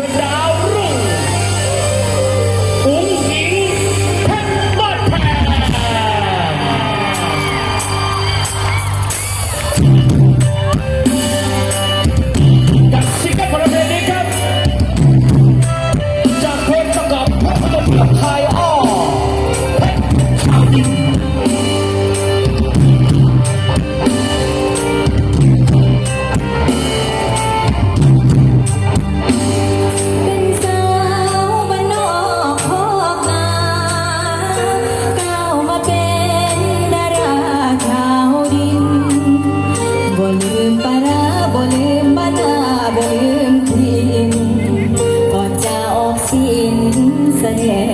คือดาวรุ่งอุ้งอิงเพชรบ้าแพง है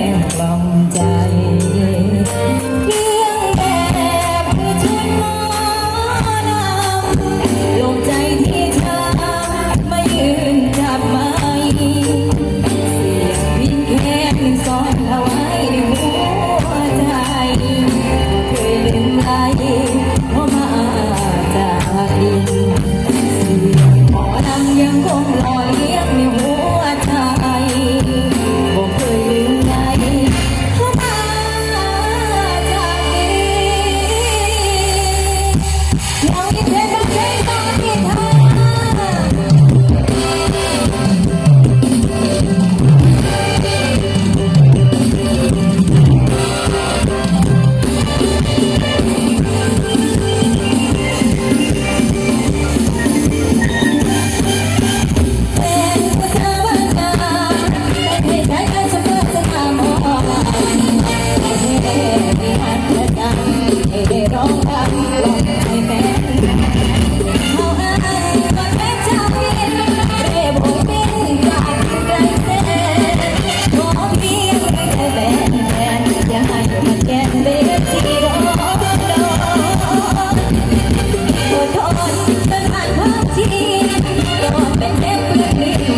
You.